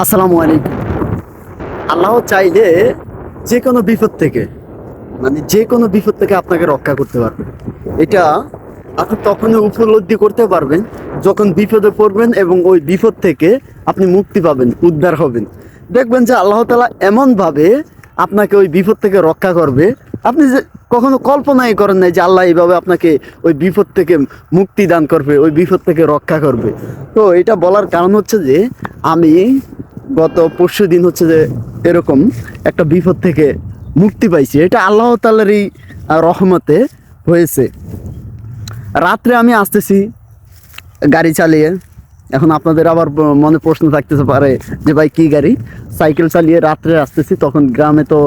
আসসালামু আলাইকুম। আল্লাহ চাইলে যে কোনো বিপদ থেকে মানে যে কোনো বিপদ থেকে আপনাকে রক্ষা করতে পারবে এটা আপনি তখনই উপলব্ধি করতে পারবেন যখন বিপদে পড়বেন এবং ওই বিপদ থেকে আপনি মুক্তি পাবেন, উদ্ধার হবেন। দেখবেন যে আল্লাহ তালা এমনভাবে আপনাকে ওই বিপদ থেকে রক্ষা করবে আপনি যে কখনো কল্পনাই করেন নাই যে আল্লাহ এইভাবে আপনাকে ওই বিপদ থেকে মুক্তি দান করবে, ওই বিপদ থেকে রক্ষা করবে। তো এটা বলার কারণ হচ্ছে যে আমি গত পরশু দিন হচ্ছে যে এরকম একটা বিপদ থেকে মুক্তি পাইছি। এটা আল্লাহ তালারই রহমতে হয়েছে। রাত্রে আমি আসতেছি গাড়ি চালিয়ে। এখন আপনাদের আবার মনে প্রশ্ন থাকতেছে পারে যে ভাই কি গাড়ি? সাইকেল চালিয়ে রাত্রে আসতেছি, তখন গ্রামে তো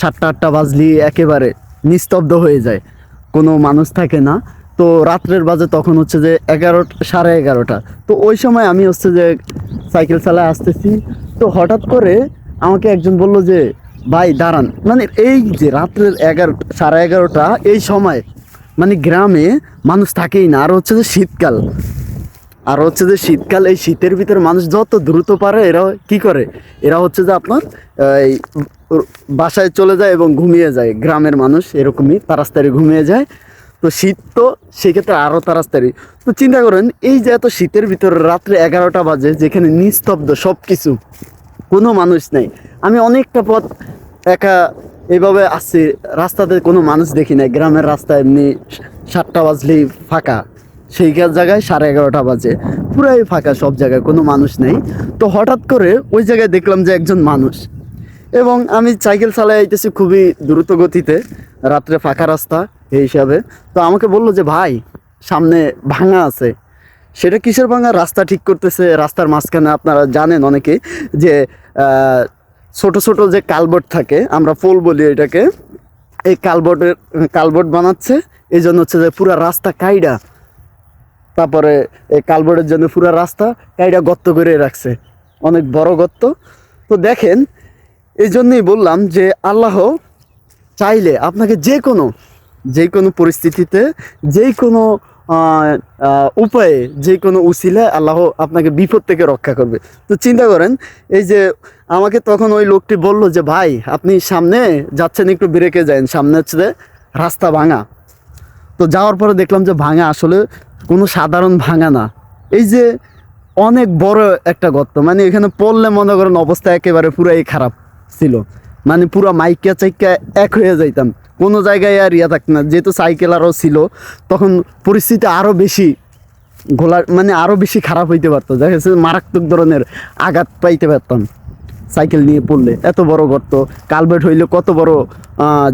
সাতটা, আটটা বাজলি একেবারে নিস্তব্ধ হয়ে যায়। কোনো মানুষ থাকে না। তো রাত্রের বাজে তখন হচ্ছে যে এগারোটা, সাড়ে এগারোটা। তো ওই সময় আমি হচ্ছে যে সাইকেল চালায় আসতেছি। তো হঠাৎ করে আমাকে একজন বলল যে, ভাই, দাঁড়ান। মানে এই যে রাত্রের এগারো, সাড়ে এগারোটা, এই সময় মানে গ্রামে মানুষ থাকেই না। আর হচ্ছে যে শীতকাল। আর হচ্ছে যে শীতকাল, এই শীতের ভিতরে মানুষ যত দ্রুত পারে, এরা কি করে? এরা হচ্ছে যে আপনার এই বাসায় চলে যায় এবং ঘুমিয়ে যায়। গ্রামের মানুষ এরকমই তাড়াতাড়ি ঘুমিয়ে যায়। তো শীত তো সেক্ষেত্রে আরও তাড়াতাড়ি তো চিন্তা করেন, এই যে এত শীতের ভিতরে রাত্রে এগারোটা বাজে, যেখানে নিস্তব্ধ সব কিছু কোনো মানুষ নেই। আমি অনেকটা পথ একা এইভাবে আসছি রাস্তাতে কোনো মানুষ দেখি না গ্রামের রাস্তা এমনি সাতটা বাজলেই ফাঁকা। সেই জায়গায় সাড়ে এগারোটা বাজে। পুরাই ফাঁকা সব জায়গায়, কোনো মানুষ নেই। তো হঠাৎ করে ওই জায়গায় দেখলাম যে একজন মানুষ। এবং আমি সাইকেল চালাই আইতেছি খুবই দ্রুত গতিতে, রাত্রে ফাঁকা রাস্তা এই হিসাবে। তো আমাকে বলল যে, ভাই, সামনে ভাঙা আছে। সেটা কিসের ভাঙা? রাস্তা ঠিক করতেছে, রাস্তার মাঝখানে আপনারা জানেন অনেকে যে ছোট ছোট যে কালবোর্ড থাকে, আমরা পোল বলি এটাকে, এই কালবোর্ডের, কালবোর্ড বানাচ্ছে। এই জন্য হচ্ছে যে পুরো রাস্তা কাইডা। তারপরে এই কালবোর্ডের জন্য পুরো রাস্তা এটা গর্ত করে রাখছে। অনেক বড় গর্ত। তো দেখেন এই জন্যই বললাম যে আল্লাহ চাইলে আপনাকে যে কোনো যে কোনো পরিস্থিতিতে, যে কোনো উপায়ে, যে কোনো উসিলে আল্লাহ আপনাকে বিপদ থেকে রক্ষা করবে। তো চিন্তা করেন, এই যে আমাকে তখন ওই লোকটি বলল যে, ভাই, আপনি সামনে যাচ্ছেন একটু ব্রেকে যান, সামনে হচ্ছে রাস্তা ভাঙা। তো যাওয়ার পরে দেখলাম যে ভাঙা আসলে কোনো সাধারণ ভাঙা না। এই যে অনেক বড় একটা গর্ত মানে এখানে পড়লে মনে করেন অবস্থা একেবারে পুরাই খারাপ ছিল। মানে পুরো মাইকা চাইকা এক হয়ে যাইতাম। কোনো জায়গায় আর ইয়া থাকতো না। যেহেতু সাইকেল আরও ছিল, তখন পরিস্থিতি আরও বেশি ঘোলা মানে আরও বেশি খারাপ হইতে পারতো। দেখা যাচ্ছে মারাত্মক ধরনের আঘাত পাইতে পারতাম সাইকেল নিয়ে পড়লে। এত বড় গর্ত কালভেট হইলে কত বড়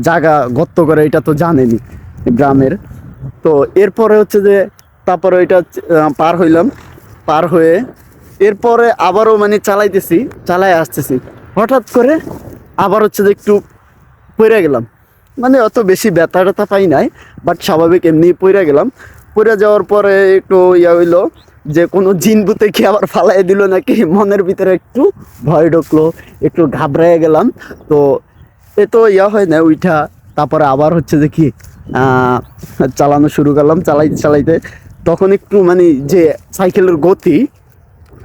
জায়গা গর্ত করে, এটা তো জানেনি গ্রামের। তো এরপরে হচ্ছে যে তারপরে ওইটা পার হইলাম, পার হয়ে এরপরে আবারও মানে চালাইতেছি চালাই আসতেছি। হঠাৎ করে আবার হচ্ছে যে একটু পড়ে গেলাম। মানে অত বেশি ব্যথা ট্যাথা পাই নাই বাট স্বাভাবিক এমনি পড়ে গেলাম। পড়ে যাওয়ার পরে একটু ইয়া হইল যে কোনো জিনবুতে কি আবার ফালাই দিল নাকি? মনের ভিতরে একটু ভয় ঢুকলো, একটু ঘাবড়ায় গেলাম। তো এ তো ইয়া হয় না ওইটা তারপরে আবার হচ্ছে যে কি চালানো শুরু করলাম চালাইতে চালাইতে। তখন একটু মানে যে সাইকেলের গতি,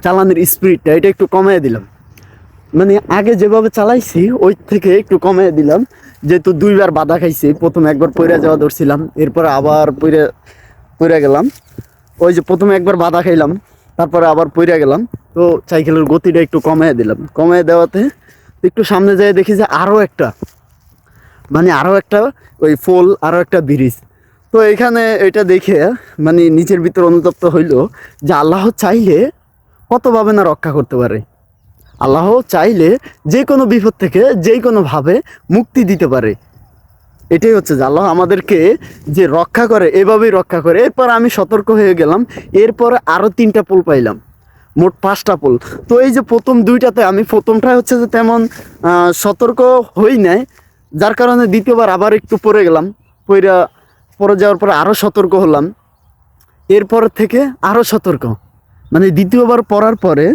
চালানোর স্পিডটা এটা একটু কমিয়ে দিলাম। মানে আগে যেভাবে চালাইছি, ওই থেকে একটু কমিয়ে দিলাম। যেহেতু দুইবার বাধা খাইছি, প্রথম একবার পইরা যাওয়া ধরছিলাম, এরপর আবার পইরা পইরা গেলাম। ওই যে প্রথমে একবার বাধা খাইলাম, তারপরে আবার পইরা গেলাম। তো সাইকেলের গতিটা একটু কমিয়ে দিলাম। কমিয়ে দেওয়াতে একটু সামনে যেয়ে দেখি যে আরও একটা মানে আরও একটা ওই ফুল আরও একটা ব্রিজ। তো এখানে এটা দেখে মানে নিজের ভিতর অনুতপ্ত হইল যে আল্লাহ চাইলে কতভাবে না রক্ষা করতে পারে। আল্লাহ চাইলে যে কোনো বিপদ থেকে যে কোনোভাবে মুক্তি দিতে পারে। এটাই হচ্ছে যে আল্লাহ আমাদেরকে যে রক্ষা করে, এভাবেই রক্ষা করে। এরপর আমি সতর্ক হয়ে গেলাম, এরপর আরও তিনটা পুল পাইলাম, মোট পাঁচটা পুল। তো এই যে প্রথম দুইটাতে আমি প্রথমটায় হচ্ছে যে তেমন সতর্ক হই নাই, যার কারণে দ্বিতীয়বার আবার একটু পড়ে গেলাম, পইরা পরে যাওয়ার পরে আরও সতর্ক হলাম। এরপর থেকে আরও সতর্ক। মানে দ্বিতীয়বার পড়ার পরে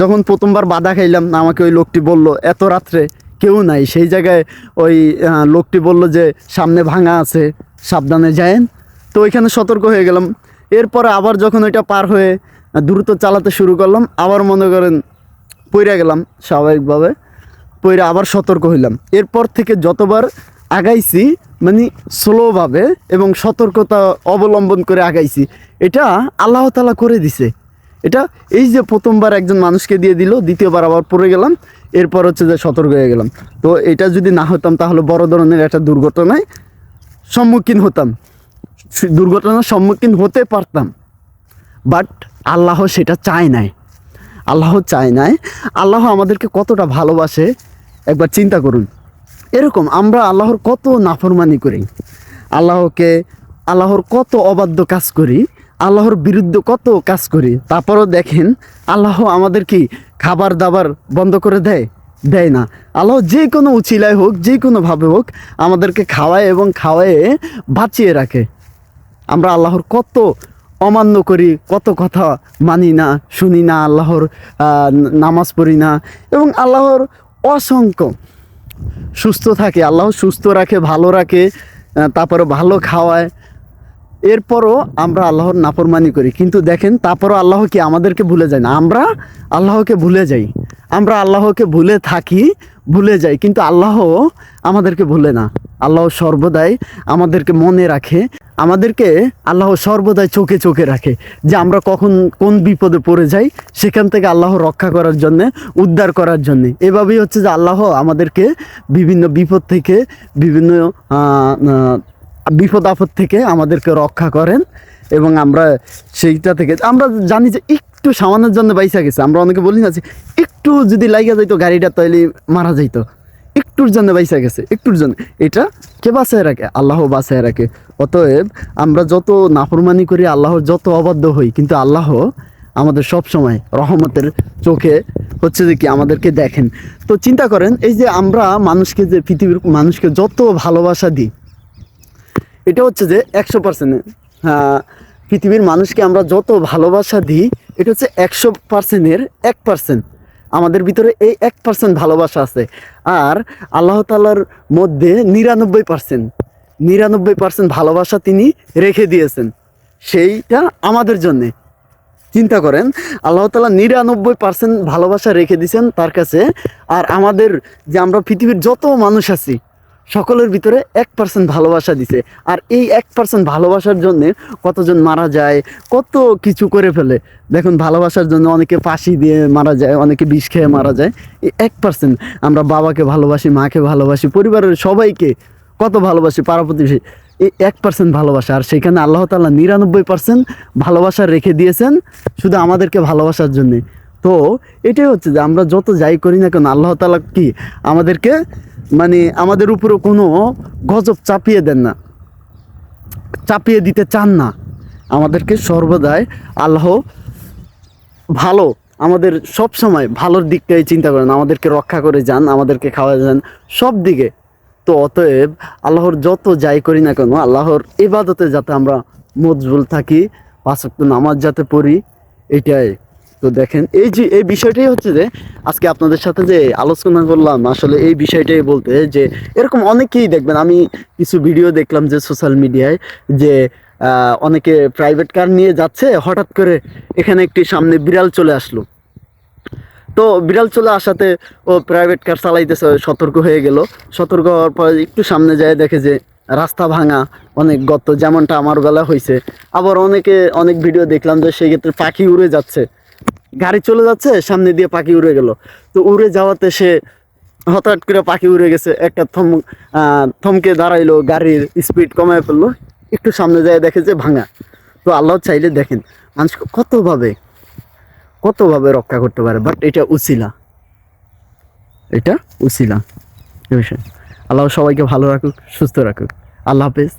যখন প্রথমবার বাধা খাইলাম, আমাকে ওই লোকটি বলল, এত রাত্রে কেউ নাই। সেই জায়গায় ওই লোকটি বলল যে, সামনে ভাঙা আছে, সাবধানে যায়েন। তো ওইখানে সতর্ক হয়ে গেলাম। এরপরে আবার যখন ওইটা পার হয়ে দ্রুত চালাতে শুরু করলাম, আবার মনে করেন পইরা গেলাম, স্বাভাবিকভাবে পইরা আবার সতর্ক হইলাম। এরপর থেকে যতবার আগাইছি মানে স্লোভাবে এবং সতর্কতা অবলম্বন করে আগাইছি। এটা আল্লাহ তালা করে দিছে। এটা এই যে প্রথমবার একজন মানুষকে দিয়ে দিল, দ্বিতীয়বার আবার পড়ে গেলাম, এরপর হচ্ছে যে সতর্ক হয়ে গেলাম। তো এটা যদি না হতাম তাহলে বড় ধরনের একটা দুর্ঘটনায় সম্মুখীন হতাম। দুর্ঘটনার সম্মুখীন হতে পারতাম। বাট আল্লাহ সেটা চায় নাই। আল্লাহ চায় নাই। আল্লাহ আমাদেরকে কতটা ভালোবাসে, একবার চিন্তা করুন। এরকম আমরা আল্লাহর কত নাফরমানি করি, আল্লাহকে, আল্লাহর কত অবাধ্য কাজ করি, আল্লাহর বিরুদ্ধে কত কাজ করি, তারপরও দেখেন আল্লাহ আমাদের কি খাবার দাবার বন্ধ করে দেয়? দেয় না। আল্লাহ যে কোনো উচিলায় হোক, যে কোনোভাবে হোক, আমাদেরকে খাওয়ায় এবং খাওয়ায়ে বাঁচিয়ে রাখে। আমরা আল্লাহর কত অমান্য করি, কত কথা মানি না, শুনি না, আল্লাহর নামাজ পড়ি না এবং আল্লাহর অসংখ্য সুস্থ থাকে, আল্লাহ সুস্থ রাখে, ভালো রাখে তারপরে ভালো খাওয়ায়। এরপরও আমরা আল্লাহর নাফরমানি করি। কিন্তু দেখেন, তারপরও আল্লাহ কি আমাদেরকে ভুলে যায় না? আমরা আল্লাহকে ভুলে যাই। আমরা আল্লাহকে ভুলে থাকি, ভুলে যাই। কিন্তু আল্লাহ আমাদেরকে ভুলে না। আল্লাহ সর্বদাই আমাদেরকে মনে রাখে, আমাদেরকে আল্লাহ সর্বদাই চোখে চোখে রাখে যে আমরা কখন কোন বিপদে পড়ে যাই, সেখান থেকে আল্লাহ রক্ষা করার জন্যে, উদ্ধার করার জন্যে। এভাবেই হচ্ছে যে আল্লাহ আমাদেরকে বিভিন্ন বিপদ থেকে, বিভিন্ন বিপদ আপদ থেকে আমাদেরকে রক্ষা করেন এবং আমরা সেইটা থেকে, আমরা জানি যে একটু সামান্যের জন্য বাইসা গেছে। আমরা অনেকে বলি না যে একটু যদি লাইগা যাইতো গাড়িটা তাইলে মারা যাইতো। একটুর জন্য বাইসা গেছে, একটুর জন্য। এটা কে বাঁচায় রাখে? আল্লাহ বাঁচায় রাখে। অতএব আমরা যত নাফরমানি করি আল্লাহর যত অবাধ্য হই, কিন্তু আল্লাহ আমাদের সব সময় রহমতের চোখে হচ্ছে যে কি আমাদেরকে দেখেন। তো চিন্তা করেন, এই যে আমরা মানুষকে যে পৃথিবীর, মানুষকে যত ভালোবাসা দিই, এটা হচ্ছে যে একশো পার্সেন্ট পৃথিবীর মানুষকে আমরা যত ভালোবাসা দিই, এটা হচ্ছে একশো পার্সেন্টের এক পার্সেন্ট আমাদের ভিতরে এই এক পার্সেন্ট ভালোবাসা আছে। আর আল্লাহ তালার মধ্যে নিরানব্বই পার্সেন্ট নিরানব্বই পার্সেন্ট ভালোবাসা তিনি রেখে দিয়েছেন। সেইটা আমাদের জন্যে। চিন্তা করেন, আল্লাহ তালা নিরানব্বই পার্সেন্ট ভালোবাসা রেখে দিয়েছেন তার কাছে। আর আমাদের যে আমরা পৃথিবীর যত মানুষ আছি সকলের ভিতরে এক পার্সেন্ট ভালোবাসা দিছে। আর এই এক পার্সেন্ট ভালোবাসার জন্যে কতজন মারা যায়, কত কিছু করে ফেলে। দেখুন, ভালোবাসার জন্য অনেকে ফাঁসি দিয়ে মারা যায়, অনেকে বিষ খেয়ে মারা যায়। এই এক পার্সেন্ট আমরা বাবাকে ভালোবাসি, মাকে ভালোবাসি, পরিবারের সবাইকে কত ভালোবাসি পাড়া প্রতিবেশী এই এক পার্সেন্ট ভালোবাসা, আর সেখানে আল্লাহ তাল্লাহ নিরানব্বই পার্সেন্ট ভালোবাসা রেখে দিয়েছেন শুধু আমাদেরকে ভালোবাসার জন্যে। তো এটাই হচ্ছে যে আমরা যত যাই করি না কেন, আল্লাহ তালা কি আমাদেরকে মানে আমাদের উপরে কোনো গজব চাপিয়ে দেন না। চাপিয়ে দিতে চান না। আমাদেরকে সর্বদাই আল্লাহ ভালো, আমাদের সব সময় ভালোর দিকটাই চিন্তা করেন, আমাদেরকে রক্ষা করে যান, আমাদেরকে খাওয়া যান সব দিকে। তো অতএব আল্লাহর যত যাই করি না কেন, আল্লাহর ইবাদতে যাতে আমরা মজবুল থাকি পাঁচক্ত নামাজ যাতে পড়ি, এটাই। তো দেখেন, এই যে, এই বিষয়টাই হচ্ছে যে, আজকে আপনাদের সাথে যে আলোচনা করলাম, আসলে এই বিষয়টাই বলতে যে, এরকম অনেকেই দেখবেন, আমি কিছু ভিডিও দেখলাম যে সোশ্যাল মিডিয়ায় যে অনেকে প্রাইভেট কার নিয়ে যাচ্ছে, হঠাৎ করে এখানে একটি সামনে বিড়াল চলে আসলো। তো বিড়াল চলে আসাতে ও প্রাইভেট কার চালাইতেছে, সতর্ক হয়ে গেল। সতর্ক হওয়ার পর একটু সামনে যায়, দেখে যে রাস্তা ভাঙা, অনেক গর্ত, যেমনটা আমার বেলা হয়েছে আবার অনেকে, অনেক ভিডিও দেখলাম যে, সেই ক্ষেত্রে পাখি উড়ে যাচ্ছে। গাড়ি চলে যাচ্ছে, সামনে দিয়ে পাখি উড়ে গেল। তো উড়ে যাওয়াতে সে হঠাৎ করে পাখি উড়ে গেছে, একটা থম থমকে দাঁড়াইলো, গাড়ির স্পিড কমায় ফেলল, একটু সামনে যায় দেখে যে ভাঙা। তো আল্লাহ চাইলে দেখেন, মানুষ কতভাবে কতভাবে রক্ষা করতে পারে বাট এটা উচিলা। এটা উচিলা। বিষয়। আল্লাহ সবাইকে ভালো রাখুক, সুস্থ রাখুক। আল্লাহ হাফেজ।